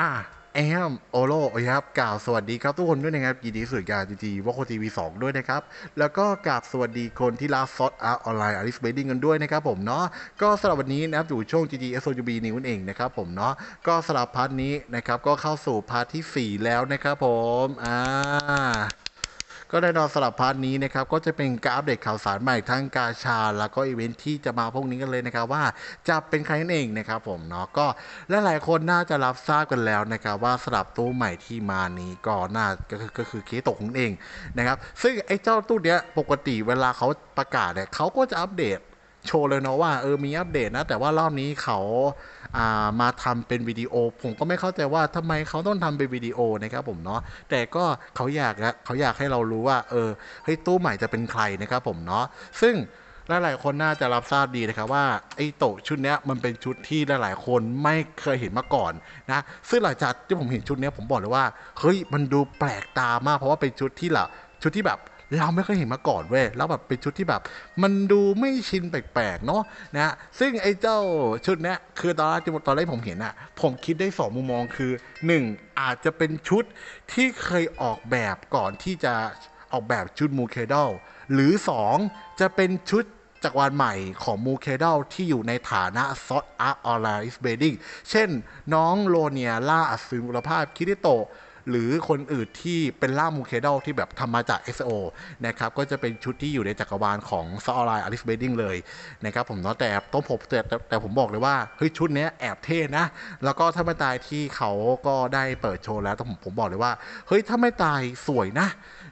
อะแอมโอโลครับกล่าวสวัสดีครับทุกคนด้วยนะครับยินดีสุดการจีจีวอคทีวีสองด้วยนะครับ แล้วก็กราบสวัสดีคนที่รับซอสอาร์ออนไลน์อาริสเบดดิ้งกันด้วยนะครับผมเนาะก็สำหรับวันนี้นะครับอยู่ช่วง GG SOUB นิวนั่นเองนะครับผมเนาะก็สำหรับพาร์ทนี้นะครับก็เข้าสู่พาร์ทที่ 4 แล้วนะครับผมอ่า ก็แน่นอนสำหรับพาร์ทนี้นะครับก็จะเป็นการอัปเดตข่าวสารใหม่ทั้งกาชา แล้วก็อีเวนท์ที่จะมาพวกนี้กันเลยนะครับว่าจะเป็นใครนั่นเองนะครับผมเนาะก็และหลายคนน่าจะรับทราบกันแล้วนะครับว่าสำหรับตู้ใหม่ที่มานี้ก็น่าก็คือก็คือเคตกของเองนะครับซึ่งไอ้เจ้าตู้เนี้ยปกติเวลาเขาประกาศเนี่ยเขาก็จะอัปเดต โชว์เลยเนาะว่าเออมีอัปเดตนะ แต่ว่ารอบนี้เขาอ่ามาทำเป็นวิดีโอ ผมก็ไม่เข้าใจว่าทำไมเขาต้องทำเป็นวิดีโอนะครับผมเนาะแต่ก็เขาอยากเขาอยากให้เรารู้ว่า เออเฮ้ยตู้ใหม่จะเป็นใครนะครับผมเนาะซึ่งหลายๆคนน่าจะรับทราบดีนะครับว่าไอ้โตะชุดนี้มันเป็นชุดที่หลายๆคนไม่เคยเห็นมาก่อนนะซึ่งหลังจากที่ผมเห็นชุดนี้ผมบอกเลยว่าเฮ้ยมันดูแปลกตามากเพราะว่าเป็นชุดที่ละชุดที่แบบ เราไม่เคยเห็นมาก่อนเว้ยแล้วแบบเป็นชุดที่แบบ มันดูไม่ชินแปลกๆเนาะนะฮะซึ่งไอ้เจ้าชุดเนี้ยคือตอนแรกที่ตอนแรกผมเห็นอะผมคิดได้สองมุมมองคือ 1. อาจจะเป็นชุดที่เคยออกแบบก่อนที่จะออกแบบชุดมูเคดลหรือ 2. จะเป็นชุดจักรวาลใหม่ของมูเคดลที่อยู่ในฐานะซอสอาร์ออลาอิสเบดิ้งเช่นน้องโลเนียล่าอัศวินุรภาพคิริโต หรือคนอื่นที่เป็นล่ามูเคดลที่แบบทำมาจาก XO นะครับก็จะเป็นชุดที่อยู่ในจักรวาลของซอออนไลน์อลิสเบดดิ้งเลยนะครับผมเนาะแต่ต้องผมแต่แต่ผมบอกเลยว่าเฮ้ยชุดนี้แอบเท่นะ แล้วก็ถ้าไม่ตายที่เขาก็ได้เปิดโชว์แล้วแต่ผมผมบอกเลยว่า เฮ้ยถ้าไม่ตายสวยนะ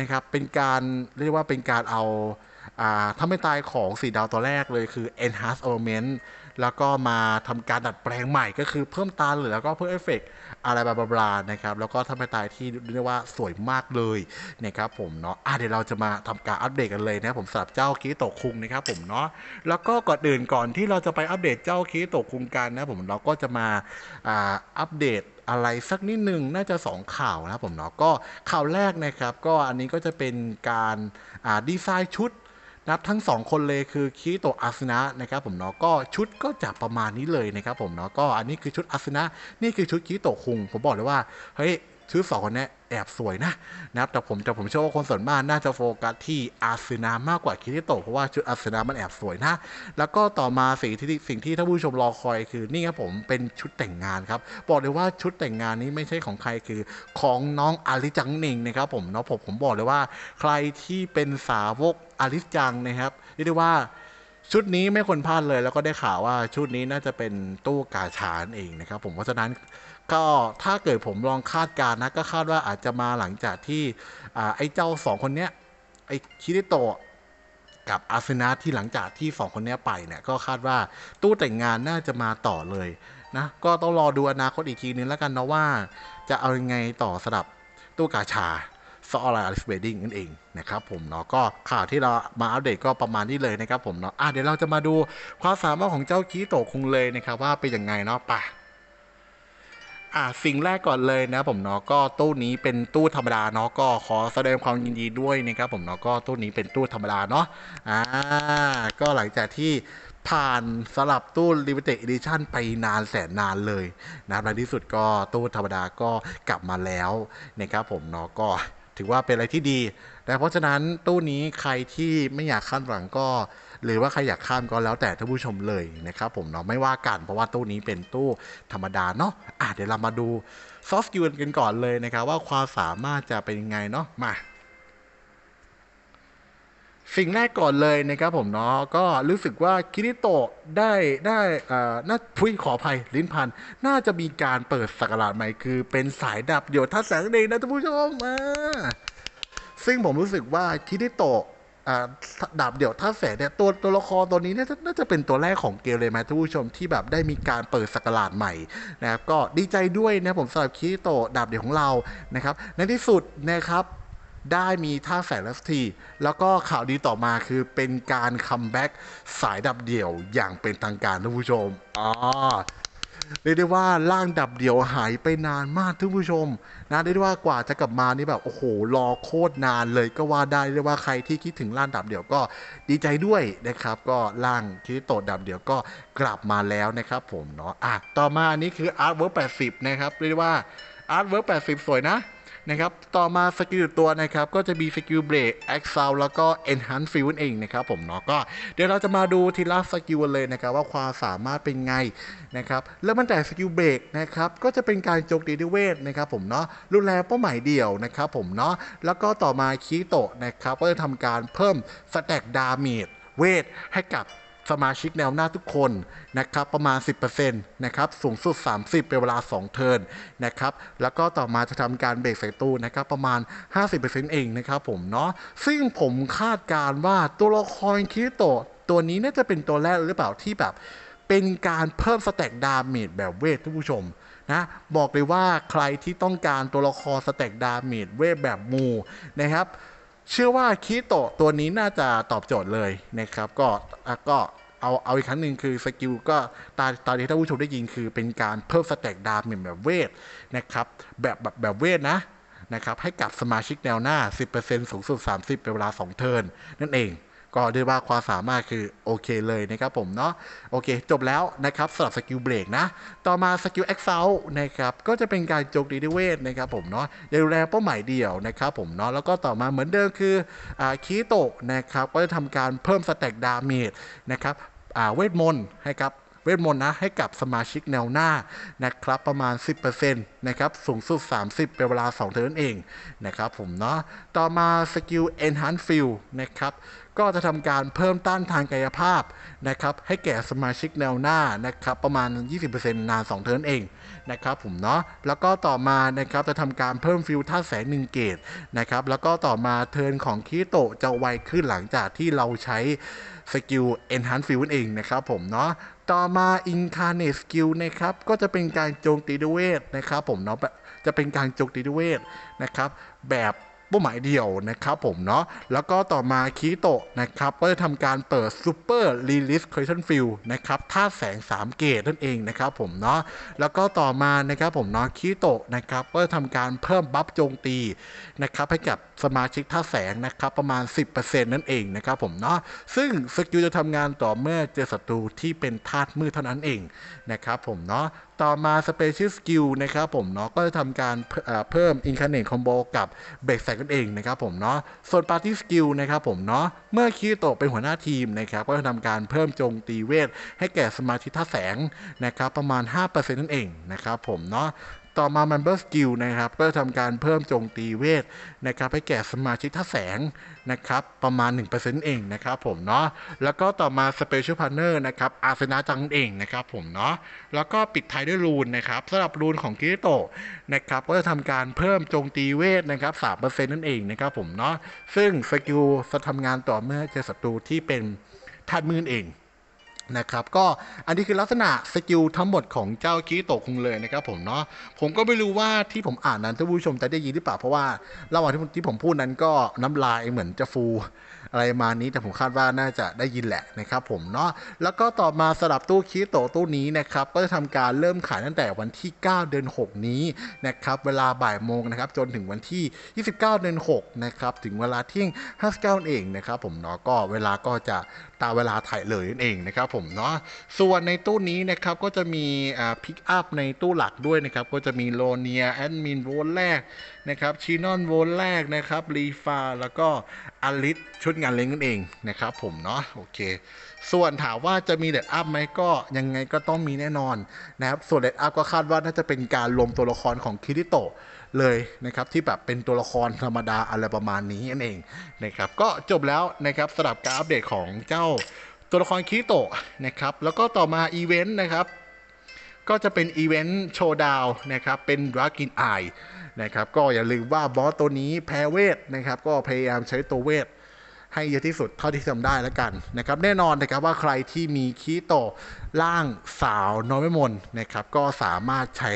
นะครับเป็นการเรียกว่าเป็นการเอาอ่าถ้าไม่ตายของสีดาวตัวแรกเลยคือ enhance element แล้วก็มาทำการดัดแปลงใหม่ก็คือเพิ่มตาเหลือแล้วก็เพิ่มเอฟเฟกต์อะไรบลาบลาๆนะครับ แล้วก็ถ้าไม่ตายที่เรียกว่าสวยมากเลยนะครับผมเนาะอะเดี๋ยวเราจะมาทำการอัปเดตกันเลยนะผมสำหรับเจ้าคิโตคุงนะครับผมเนาะแล้วก็ก่อนอื่นก่อนที่เราจะไปอัปเดตเจ้าคิโตคุงกันนะผมเราก็จะมาอ่าอัปเดตอะไรสักนิดหนึ่งน่าจะ 2 ข่าวนะผมเนาะก็ข่าวแรกนะครับ ก็อันนี้ก็จะเป็นการดีไซน์ชุด นะครับทั้ง 2 คนเลยคือคิโตอาสนะนะครับผมเนาะก็ชุดก็จะประมาณนี้เลยนะครับผมเนาะก็อันนี้คือชุดอาสนะนี่คือชุดคิโตคุงผมบอกเลยว่าเฮ้ย ชุดสองคนเนี้ยแอบสวยนะนะครับแต่ผมแต่ผมเชื่อว่าคนส่วนมากน่าจะโฟกัสที่อาสึนะมากกว่าคิริโตะเพราะว่าชุดอาสึนะมันแอบสวยนะ แล้วก็ต่อมาสิ่งที่สิ่งที่ท่านผู้ชมรอคอยคือนี่ครับผมเป็นชุดแต่งงานครับ บอกเลยว่าชุดแต่งงานนี้ไม่ใช่ของใครคือของน้องอาริจังเน่งนะครับผมเนาะผมผมบอกเลยว่า ใครที่เป็นสาวกอาริจังนะครับเรียกได้ว่าชุดนี้ไม่ควรพลาดเลยแล้วก็ได้ข่าวว่าชุดนี้น่าจะเป็นตู้กาชานเองนะครับผมเพราะฉะนั้น ก็ถ้าเกิดผมลองคาดการณ์นะ ก็คาดว่าอาจจะมาหลังจากที่ไอ้เจ้าสองคนเนี้ยไอ้คิริโตะกับอาร์เซนาที่หลังจากที่สองคนเนี้ยไปเนี่ย ก็คาดว่าตู้แต่งงานน่าจะมาต่อเลยนะ ก็ต้องรอดูอนาคตอีกทีนึงแล้วกันนะว่า จะเอายังไงต่อสำหรับตู้กาชาซออะไรอาริสเบดดิ้งนั่นเองนะครับผมเนาะก็ข่าวที่เรามาอัปเดตก็ประมาณนี้เลยนะครับผมเนาะอะเดี๋ยวเราจะมาดูความสามารถของเจ้าคีโตะคุงเลยนะครับว่าเป็นยังไงเนาะไป่ะ อะสิ่งแรกก่อนเลยนะผมเนาะก็ตู้นี้เป็นตู้ธรรมดาเนาะก็ขอแสดงความยินดีด้วยนะครับผมเนาะก็ตู้นี้เป็นตู้ธรรมดาเนาะอ่าก็หลังจากที่ผ่านสลับตู้ Limited Edition ไปนานแสนนานเลยนะในที่สุดก็ตู้ธรรมดาก็กลับมาแล้วนะครับผมเนาะก็ถือว่าเป็นอะไรที่ดีนะเพราะฉะนั้นตู้นี้ใครที่ไม่อยากข้ามหลังก็ หรือว่าใครอยากข้ามก็แล้วแต่ท่านผู้ชมเลยนะครับผมเนาะไม่ว่ากันเพราะว่าตู้นี้เป็นตู้ธรรมดาเนาะอะเดี๋ยวเรามาดูซอฟต์สกิลกันก่อนเลยนะครับ ว่าความสามารถจะเป็นยังไงเนาะมาสิ่งแรกก่อนเลยนะครับผมเนาะก็รู้สึกว่าคิริโตะได้ได้อ่อน่าพุยขออภัยลิ้นพัน น่าจะมีการเปิดสักราชใหม่คือเป็นสายดับเดี่ยวทัศแสงเดงนะท่านผู้ชมอ่าซึ่งผมรู้สึกว่าคิริโตะ ดาบเดี่ยวท่าแสงเนี่ยตัวตัวละครตัวนี้เนี่ยน่าจะเป็นตัวแรกของเกมเลยไหมท่านผู้ชมที่แบบได้มีการเปิดสกราชใหม่นะครับก็ดีใจด้วยนะผมสำหรับคิโตดาบเดี่ยวของเรานะครับในที่สุดนะครับได้มีท่าแสงแล้วสักที แล้วก็ข่าวดีต่อมาคือเป็นการคัมแบ็กสายดับเดี่ยวอย่างเป็นทางการท่านผู้ชมอ๋อ เรียกได้ว่าร่างดับเดี่ยวหายไปนานมากท่านผู้ชมนะเรียกได้ว่ากว่าจะกลับมานี่แบบโอ้โหรอโคตรนานเลยก็ว่าได้เรียกว่าใครที่คิดถึงร่างดับเดี่ยวก็ดีใจด้วยนะครับ ก็ร่างคิริโตะดับเดี่ยวก็กลับมาแล้วนะครับ ผมเนาะอะต่อมาอันนี้คือ Artwork 80นะครับเรียกได้ว่า Artwork 80สวยนะ นะครับต่อมาสกิลตัวนะครับก็จะมีสกิลเบรกแอคซาวแล้วก็ Enhance Field นั่นเองนะครับผมเนาะก็เดี๋ยวเราจะมาดูทีละสกิลกันเลยนะครับว่าความสามารถเป็นไงนะครับเริ่มตั้งแต่สกิลเบรกนะครับก็จะเป็นการโจมตีด้วยเวทนะครับผมเนาะรุนแรงเป้าหมายเดี่ยวนะครับผมเนาะแล้วก็ต่อมาคีโตะนะครับก็จะทำการเพิ่มสแต็กดาเมจเวทให้กับ สมาชิกแนวหน้าทุกคนนะครับประมาณ 10%นะครับสูงสุด 30 เป็นเวลา 2 เทิร์นนะครับแล้วก็ต่อมาจะทำการเบรกใส่ตู้นะครับประมาณ 50%เองนะครับผมเนาะซึ่งผมคาดการ์ว่าตัวละครคิริโตะตัวนี้น่าจะเป็นตัวแรกหรือเปล่าที่แบบ เป็นการเพิ่มสแต็กดาเมจแบบเวทท่านผู้ชมนะบอกเลยว่าใครที่ต้องการตัวละครสแต็กดาเมจเวทแบบมูนะครับ เชื่อว่าคีโตะตัวนี้น่าจะตอบโจทย์เลยนะครับ ก็ก็เอาเอาอีกครั้งหนึ่งคือสกิลก็ตาตอนที่ท่านผู้ชมได้ยินคือเป็นการเพิ่มสแต็กดาเมจแบบเวทนะครับแบบแบบแบบเวทนะนะครับให้กับสมาชิกแนวหน้า 10%สูงสุด 30 เป็นเวลา 2 เทิร์นนั่นเอง ก็เรียกว่าความสามารถคือโอเคเลยนะครับผมเนาะโอเค จบแล้วนะครับสำหรับสกิลเบรกนะ ต่อมาสกิลแอคเซลนะครับก็จะเป็นการโจมตีด้วยเวทนะครับผมเนาะดูแลเป้าหมายเดียวนะครับผมเนาะแล้วก็ต่อมาเหมือนเดิมคืออ่าคีโตะนะครับก็จะทำการเพิ่มสแต็กดาเมจนะครับเวทมนต์ให้กับเวทมนต์นะให้กับสมาชิกแนวหน้านะครับประมาณ 10%น นะครับสูงสุด 30 เป็นเวลา 2 เทิร์นเองนะครับผมเนาะต่อมาสกิล Enhance Field นะครับก็จะทำการเพิ่มต้านทางกายภาพนะครับให้แก่สมาชิกแนวหน้านะครับประมาณ 20%นาน 2 เทิร์นเองนะครับผมเนาะแล้วก็ต่อมานะครับจะทำการเพิ่มฟิลท่าแสง1เกตนะครับแล้วก็ต่อมาเทิร์นของคิโตจะไวขึ้นหลังจากที่เราใช้สกิล Enhance Field เองนะครับผมเนาะต่อมา Incarnate Skill นะครับก็จะเป็นการโจมตีด้วยเวทนะครับผมเนาะจะเป็นการโจมตีด้วเวทนะครับแบบเป้าหมายเดียวนะครับผมเนาะแล้วก็ต่อมาคีโตะนะครับก็จะทำการเปิด Super Release Creation Field นะครับท่าแสง 3 เกตนั่นเองนะครับผมเนาะแล้วก็ต่อมานะครับผมเนาะคีโตะนะครับก็จะทำการเพิ่มบัฟโจมตีนะครับให้กับสมาชิกท่าแสงนะครับประมาณ 10%นั่นเองนะครับผมเนาะซึ่งสกิลจะทำงานต่อเมื่อเจอศัตรูที่เป็นธาตุมืดเท่านั้นเองนะครับผมเนาะต่อมา Special Skill นะครับผมเนาะก็จะทำการเพิ่มอ่อเพิ่ม Incarnate Combo กับเบรกแสงนั่นเองนะครับผมเนาะส่วน Party Skill นะครับผมเนาะเมื่อคิโตเป็นหัวหน้าทีมนะครับก็จะทำการเพิ่มจมตีเวท ให้แก่สมาชิท่าแสงนะครับประมาณ 5%นั่นเองนะครับผมเนาะต่อมา Member Skill นะครับ ก็จะทำการเพิ่มโจมตีเวทนะครับให้แก่สมาชิกท่าแสง นะครับประมาณ 1%เองนะครับผมเนาะแล้วก็ต่อมา Special Partner นะครับอาสนาจังเองนะครับผมเนาะแล้วก็ปิดท้ายด้วยรูนนะครับสำหรับรูนของกิริโตนะครับก็จะทำการเพิ่มโจมตีเวทนะครับ3%นั่นเองนะครับผมเนาะซึ่งสกิลจะทำงานต่อเมื่อเจอศัตรูที่เป็นธาตุมืนเอง นะครับก็อันนี้คือลักษณะสกิลทั้งหมดของเจ้าคิโตคุงเลยนะครับผมเนาะผมก็ไม่รู้ว่าที่ผมอ่านนั้นท่านผู้ชมจะได้ยินหรือเปล่าเพราะว่าระหว่างที่ผมที่ผมพูดนั้นก็น้ำลายเหมือนจะฟูอะไรประมาณนี้แต่ผมคาดว่าน่าจะได้ยินแหละนะครับผมเนาะแล้วก็ต่อมาสลับตู้คิโตตู้นี้นะครับก็จะทำการเริ่มขายตั้งแต่วันที่ 9 เดือน 6 นี้นะครับเวลาบ่ายโมงนะครับจนถึงวันที่ 29 เดือน6นะครับถึงเวลาเที่ยง59นั่นเองนะครับผมเนาะก็เวลาก็จะ ตามเวลาถ่ายเลยนั่นเองนะครับผมเนาะส่วนในตู้นี้นะครับก็จะมีอ่าพิกอัพในตู้หลักด้วยนะครับ ก็จะมีโลเนียแอดมินโวลแรกนะครับชีนอนโวลแรกนะครับรีฟาแล้วก็อลิสชุดงานเลี้ยงนั่นเองนะครับผมเนาะโอเค ส่วนถามว่าจะมีเดดอัพไหมก็ยังไงก็ต้องมีแน่นอนนะครับส่วนเดดอัพก็คาดว่าน่าจะเป็นการรวมตัวละครของคิริโตะ เลยนะครับที่แบบเป็นตัวละครธรรมดาอะไรประมาณนี้นั่นเองนะครับก็จบแล้วนะครับสำหรับการอัปเดตของเจ้าตัวละครคิโตะนะครับแล้วก็ต่อมาอีเวนต์นะครับก็จะเป็นอีเวนต์โชว์ดาวนะครับเป็นดรากินไอนะครับก็อย่าลืมว่าบอสตัวนี้แพ้เวทนะครับก็พยายามใช้ตัวเวท ให้เยอะที่สุดเท่าที่ทำได้แล้วกันนะครับแน่นอนนะครับว่าใครที่มีคีโตร่างสาวน้อยไม่มนนะครับก็สามารถใช้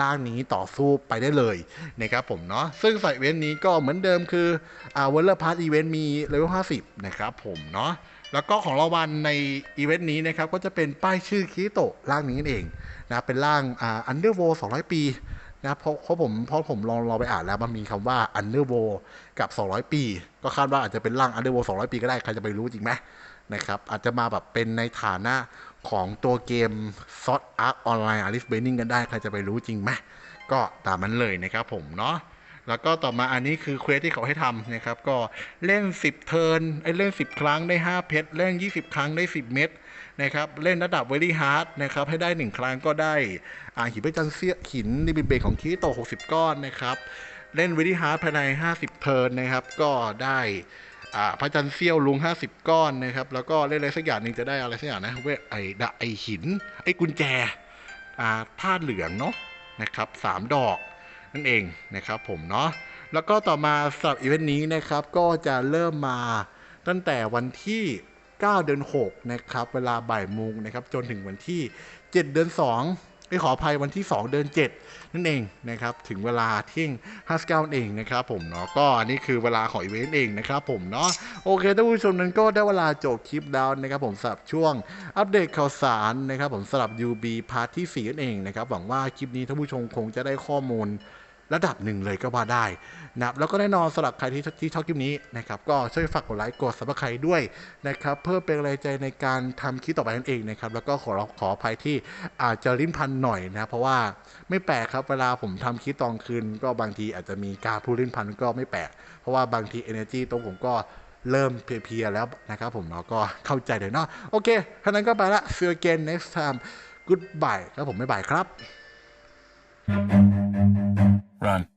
ร่างนี้ต่อสู้ไปได้เลยนะครับผมเนาะซึ่งใส่เวนต์นี้ก็เหมือนเดิมคืออ่าเวลเลอร์พาร์ตอีเวนต์มีเลเวล50 นะครับผมเนาะแล้วก็ของรางวัลในอีเวนต์นี้นะครับก็จะเป็นป้ายชื่อคีโตร่างนี้นั่นเองนะเป็นร่างอันเดอร์โว200 ปี นะเพราะเพราะผมเพราะผมลองลองไปอ่านแล้วมันมีคำว่าอันเดอร์โวกับ 200 ปี ก็คาดว่าอาจจะเป็นร่างอันเดอร์โว200 ปีก็ได้ ใครจะไปรู้จริงไหมนะครับ อาจจะมาแบบเป็นในฐานะของตัวเกม s o r t Arc Online Alice Bending กันได้ ใครจะไปรู้จริงไหมก็ตามนั้นเลยนะครับผมเนาะ แล้วก็ต่อมาอันนี้คือเควสที่เขาให้ทำนะครับ ก็เล่น 10 เทิร์นไอ้เล่น 10 ครั้งได้ 5 เพชร เล่น 20 ครั้งได้ 10 เม็ดนะครับ เล่นระดับเวลี่ฮาร์ดนะครับ ให้ได้ 1 ครั้งก็ได้อ่าหินเพชรจันเซียหินดิบิเบกของคีโต 60 ก้อนนะครับ เล่นเวลี่ฮาร์ดภายใน 50 เทิร์นนะครับ ก็ได้อ่าพระจันทร์เซี่ยวลุง 50 ก้อนนะครับ แล้วก็เล่นอะไรสักอย่างหนึ่งจะได้อะไรสักอย่างนะเวไอ้ดไอหิน ไอ้กุญแจอ่าธาตุเหลืองเนาะนะครับสามดอก นั่นเองนะครับผมเนาะแล้วก็ต่อมาสำหรับอีเวนต์นี้นะครับก็จะเริ่มมาตั้งแต่วันที่ 9 เดือน 6 นะครับ เวลาบ่ายโมงนะครับ จนถึงวันที่ 7 เดือน2ไม่ขออภัยวันที่ 2 เดือน 7 นั่นเองนะครับ ถึงเวลาเที่ยง59นั่นเองนะครับผมเนาะ ก็อันนี้คือเวลาของอีเวนต์เองนะครับผมเนาะ โอเคท่านผู้ชมนั้นก็ได้เวลาจบคลิปแล้วนะครับผมสำหรับช่วงอัปเดตข่าวสารนะครับผมสำหรับ UB พาร์ทที่ 4 นั่นเองนะครับ หวังว่าคลิปนี้ท่านผู้ชมคงจะได้ข้อมูล ระดับหนึ่งเลยก็ว่าได้นะครับแล้วก็แน่นอนสำหรับใครที่ที่ชอบคลิปนี้นะครับก็ช่วยฝากกดไลค์กดซับสไครต์ด้วยนะครับเพื่อเป็นกำลังใจในการทำคลิปต่อไปนั่นเองนะครับแล้วก็ขอขออภัยที่อาจจะลิ้นพันหน่อยนะเพราะว่าไม่แปลกครับเวลาผมทำคลิปตอนคืน ก็บางทีอาจจะมีการพูดลิ้นพันก็ไม่แปลกเพราะว่าบางที energy ตรงผมก็เริ่มเพลียๆแล้วนะครับผมเนาะก็เข้าใจเลยเนาะโอเคท่านั้นก็ไปละ see you again next time goodbye ครับผมไม่บายครับ Run.